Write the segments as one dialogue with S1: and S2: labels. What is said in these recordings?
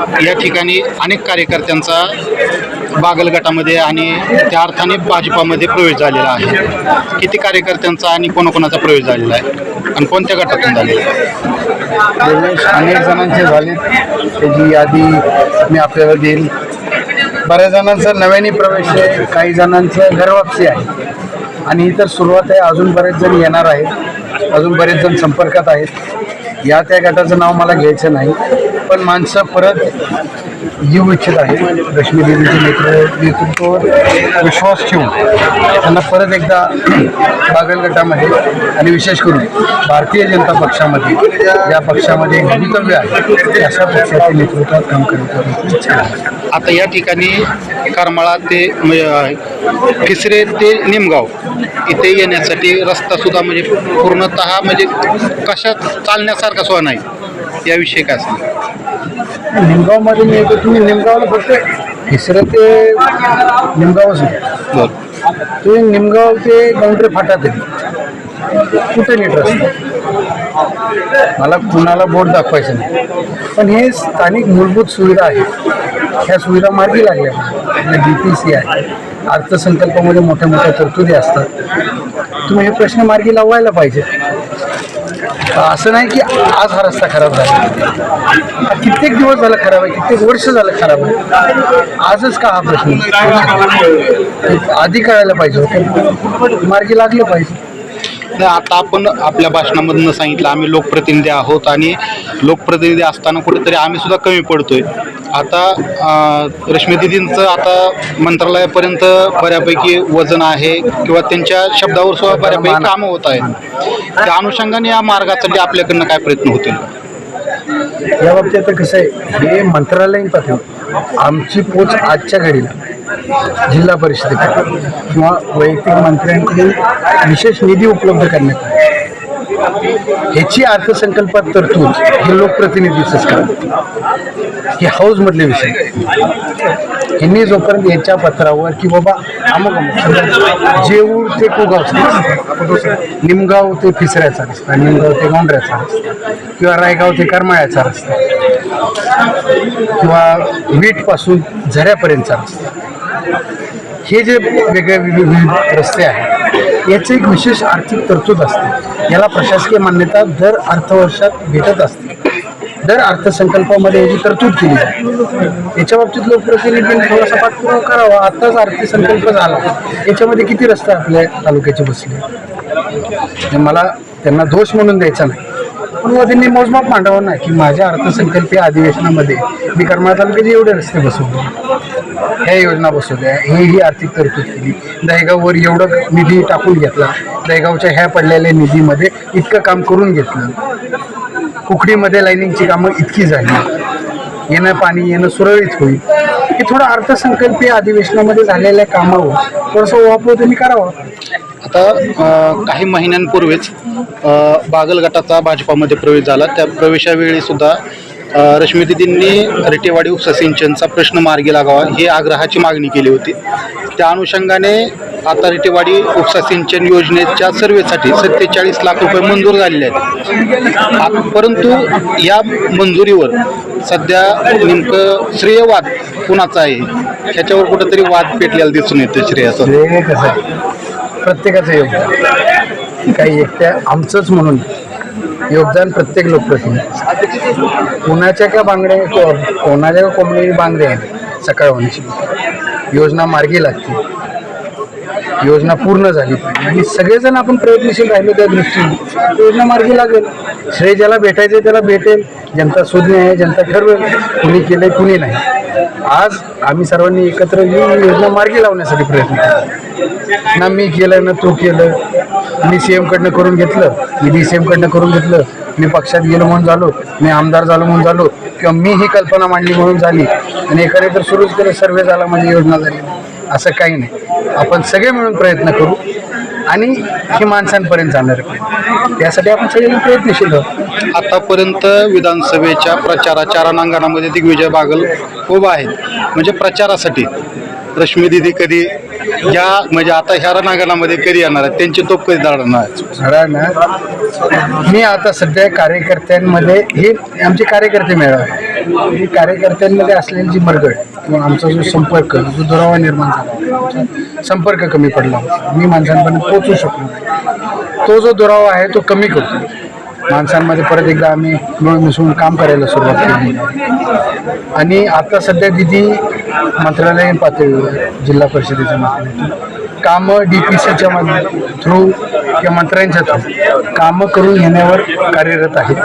S1: या ठिकाणी अनेक कार्यकर्त्यांचा बागल गटामध्ये आणि त्या अर्थाने भाजपामध्ये प्रवेश झालेला आहे. किती कार्यकर्त्यांचा आणि कोणाकोणाचा प्रवेश झालेला आहे? आणि कोणत्या गटातून झालेला आहे?
S2: प्रवेश अनेक जणांचे झाले. त्याची यादी मी आपल्याला देईल बऱ्याच जणांचा नव्याने प्रवेश आहे काही जणांचं घरवापसी आहे. आणि ही तर सुरुवात आहे अजून बरेच जण येणार आहेत. अजून बरेच जण संपर्कात आहेत. या त्या गटाचं नाव मला घ्यायचं नाही. पण माणसं परत येऊ इच्छित आहे. रश्मी देवीच्या नेतृत्व नेतृत्वावर विश्वास ठेवून त्यांना परत एकदा बागल गटामध्ये आणि विशेष करून भारतीय जनता पक्षामध्ये या पक्षामध्ये भवितव्य आहे अशा पक्षाच्या नेतृत्वात काम करण्याची इच्छा आहे.
S1: आता या ठिकाणी करमाळा ते किसरे ते निमगाव इथे येण्यासाठी रस्ता सुद्धा म्हणजे पूर्णतः म्हणजे कशा चालण्यासारखा सुद्धा नाही. याविषयी काय सांग
S2: निमगावमध्ये मी येतो. तुम्ही निमगावला फक्त हिसरं ते निमगावच नाही
S1: बरं.
S2: तुम्ही निमगाव ते गौंडरे फाटा तरी कुठे नीट रस्ता? मला कुणाला बोट दाखवायचं नाही. पण हे स्थानिक मूलभूत सुविधा आहेत. ह्या सुविधा मार्गी लागल्या. डी पी सी आहे. अर्थसंकल्पामध्ये मोठ्या मोठ्या तरतुदी असतात. तुम्ही हे प्रश्न मार्गी लावायला पाहिजे. असं नाही की आज हा रस्ता खराब झाला. कित्येक दिवस झाला खराब आहे कित्येक वर्ष झालं खराब आहे. आजच का हा प्रश्न? आधी कळायला पाहिजे होतं. मार्गी लागलं पाहिजे.
S1: नाही, आता आपण आपल्या भाषणामधनं सांगितलं आम्ही लोकप्रतिनिधी आहोत आणि लोकप्रतिनिधी असताना कुठेतरी आम्ही सुद्धा कमी पडतोय. आता रश्मी दिदींचं आता मंत्रालयापर्यंत बऱ्यापैकी वजन आहे किंवा त्यांच्या शब्दावर सुद्धा बऱ्यापैकी कामं होत आहेत. त्या अनुषंगाने या मार्गासाठी आपल्याकडनं काय प्रयत्न होतील?
S2: या बाबतीत आता कसं आहे हे मंत्रालयीन पातळीवर आमची पोच आजच्या घडीला. जिल्हा परिषदेकडे किंवा वैयक्तिक मंत्र्यांकडून विशेष निधी उपलब्ध करण्यात आला. ह्याची अर्थसंकल्पात तरतूद हे लोकप्रतिनिधीचंच काम. हे हाऊसमधले विषय. यांनी जोपर्यंत याच्या पत्रावर की बाबा अमुक अमुक समजा म्हणजे जेऊर ते कुगाव निमगाव ते फिसऱ्याचा रस्ता निमगाव ते गोंडऱ्याचा रस्ता किंवा रायगाव ते करमाळ्याचा रस्ता किंवा वीटपासून झऱ्यापर्यंतचा रस्ता. हे जे वेगळे विविध विविध रस्ते आहेत याचं एक विशेष आर्थिक तरतूद असते. याला प्रशासकीय मान्यता दर अर्थवर्षात भेटत असते. दर अर्थसंकल्पामध्ये याची तरतूद केली जाते. याच्या बाबतीत लोकप्रतिनिधींनी थोडासा पाठपुरावा करावा. आत्ताच अर्थसंकल्प झाला. याच्यामध्ये किती रस्ते आपल्या तालुक्याचे बसले? मला त्यांना दोष म्हणून द्यायचा नाही. पण मग मोजमाप मांडावं ना की माझ्या अर्थसंकल्पीय अधिवेशनामध्ये मी करमाळा तालुक्याचे एवढे रस्ते बसवले? ह्या योजना बसवल्या हे ही आर्थिक तरतूद केली. दहेगाववर एवढं निधी टाकून घेतला दहेगावच्या ह्या पडलेल्या निधीमध्ये इतकं काम करून घेतलं. कुकडीमध्ये लाईनिंगची कामं इतकी झाली. येणं पाणी येणं सुरळीत होईल. हे थोडं अर्थसंकल्पीय अधिवेशनामध्ये झालेल्या कामावर थोडंसं वापर त्यांनी करावं.
S1: आता काही महिन्यांपूर्वीच अ, बागल गटाचा भाजपामध्ये प्रवेश झाला. त्या प्रवेशावेळी सुद्धा अ, रिटेवाडी रेटेवाडी उपसा सिंचनचा प्रश्न मार्गी लागावा ही आग्रहाची मागणी केली होती. त्या अनुषंगाने आता रेटेवाडी उपसा सिंचन योजनेच्या सर्वेसाठी सत्तेचाळीस लाख रुपये मंजूर झालेले आहेत. परंतु या मंजुरीवर सध्या नेमकं श्रेयवाद कुणाचा आहे? ह्याच्यावर कुठंतरी वाद पेटलेला दिसून येतो श्रेयाचा.
S2: प्रत्येकाचं योगदान. काही एकट्या आमचंच म्हणून योगदान प्रत्येक लोकप्रतिनिधी कोणाच्या का बांगड्या को- कोणाच्या का कोंबडी बांगड्या आहेत? सकाळ योजना मार्गी लागते. योजना पूर्ण झाली आणि सगळेजण आपण प्रयत्नशील राहिलो त्या दृष्टीने. योजना मार्गी लागेल. श्रेय ज्याला भेटायचे त्याला भेटेल. जनता सुज्ञ आहे जनता ठरवेल. कुणी केलंय कुणी नाही. आज आम्ही सर्वांनी एकत्र येऊन योजना मार्गी लावण्यासाठी प्रयत्न केला ना मी केलं ना तू केलं. मी सी कडनं करून घेतलं. मी डी सी कडनं करून घेतलं. मी पक्षात गेलो म्हणून झालो. मी आमदार झालो म्हणून झालो. किंवा मी ही कल्पना मांडली म्हणून झाली. आणि एखादे तर सुरूच केलं सर्वे झाला म्हणजे योजना झाली. असं काही नाही. आपण सगळे मिळून प्रयत्न करू. आणि ही माणसांपर्यंत जाणार यासाठी त्यासाठी आपण सगळे प्रयत्नशील
S1: आतापर्यंत विधानसभेच्या प्रचाराच्या रणांगणामध्ये दिग्विजय बागल उभा आहेत. म्हणजे प्रचारासाठी. रश्मी दिदी कधी या म्हणजे आता ह्या रणांगणामध्ये कधी येणार आहेत? त्यांची तोप कधी दाडणार आहेत?
S2: मी आता सध्या कार्यकर्त्यांमध्ये हे आमचे कार्यकर्ते मेळावे ही कार्यकर्त्यांमध्ये असलेली जी मरगळ किंवा आमचा जो संपर्क जो दुरावा निर्माण झाला संपर्क कमी पडला. मी माणसांपर्यंत पोचू शकलो नाही. तो जो दुरावा आहे तो कमी करतो. माणसांमध्ये परत एकदा आम्ही मिळून मिसळून काम करायला सुरुवात केली. आणि आता सध्या दिदी मंत्रालयीन पातळीवर जिल्हा परिषदेच्या माध्यमातून कामं डी पी सीच्या थ्रू किंवा मंत्र्यांच्या थ्रू कामं करून घेण्यावर कार्यरत आहेत.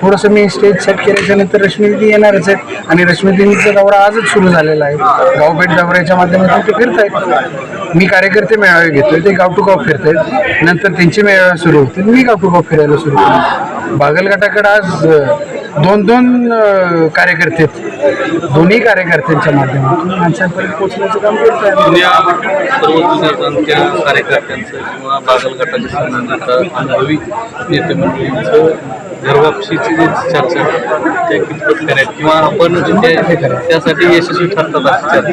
S2: थोडंसं मी स्टेज सेट केल्याच्यानंतर रश्मी येणारच आहेत आणि रश्मीदिनीचा दौरा आजच सुरू झालेला आहे. गावभेट दौऱ्याच्या माध्यमातून ते फिरत आहेत मी कार्यकर्ते मेळावे घेतोय ते गाव टू गाव फिरतायत. नंतर त्यांचे मेळावे सुरू होतील मी गाव टू गाव फिरायला सुरू केलं बागलगटाकडे आज दोन दोन कार्यकर्ते आहेत. दोन्ही कार्यकर्त्यांच्या माध्यमातून. माणसांपर्यंत पोहोचण्याचं काम
S3: जाणत्या कार्यकर्त्यांचं किंवा बागल गटाच्या संबंधित अनुभवी नेते मंडळींचं घरवापशीची जी चर्चा आहे, त्या कितपत खऱ्या आहेत? किंवा आपण त्या- त्यासाठी यशस्वी ठरतात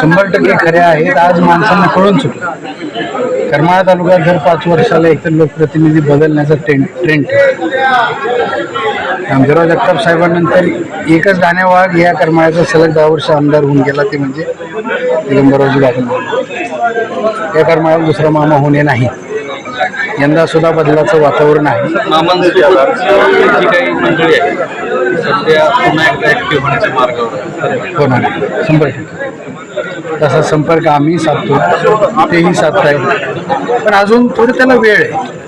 S2: शंभर टक्के खऱ्या आहेत. आज माणसांना कळून चुकलं. करमाळा तालुक्यात दर पाच वर्षाला एकतर लोकप्रतिनिधी बदलण्याचा ट्रेंड ट्रेंड रामदेवराव जगताप साहेबांनंतर एकच गाण्या वाघ या करमाळ्याचा सलग दहा वर्ष आमदार होऊन गेला ते म्हणजे दिगंबररावजी बागल या करमाळ्यात दुसरा मामा होणे नाही. यंदा सुद्धा बदलाचं वातावरण आहे.
S3: सध्या पुन्हा एकदा होण्याच्या मार्गावर.
S2: होणार. शंभर टक्के. तसा संपर्क आम्ही साधतो. तेही साधतायत पण अजून थोडं त्याला वेळ आहे.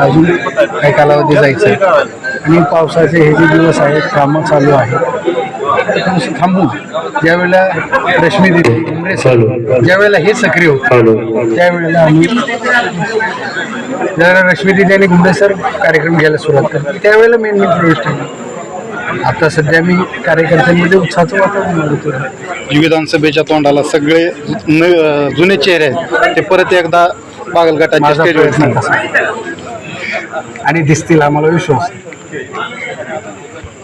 S2: अजून काही कालावधी जायचं आहे. आणि पावसाचे हे जे दिवस आहेत कामं चालू आहेत. थांबून ज्यावेळेला रश्मी दिदी उमरे सर ज्यावेळेला हे सक्रिय होते त्यावेळेला आम्ही जरा रश्मी दिदी आणि गुंडे सर कार्यक्रम घ्यायला सुरुवात करतात त्यावेळेला मेन मेन प्रवेश ठेवला आता सध्या मी कार्यकर्त्यांमध्ये उत्साहाचं वातावरण वाढवतो
S1: विधानसभेच्या तोंडाला सगळे जुने चेहरे आहेत. ते परत एकदा बागलगटाच्या स्टेजवर
S2: आणि दिसतील आम्हाला विश्वास.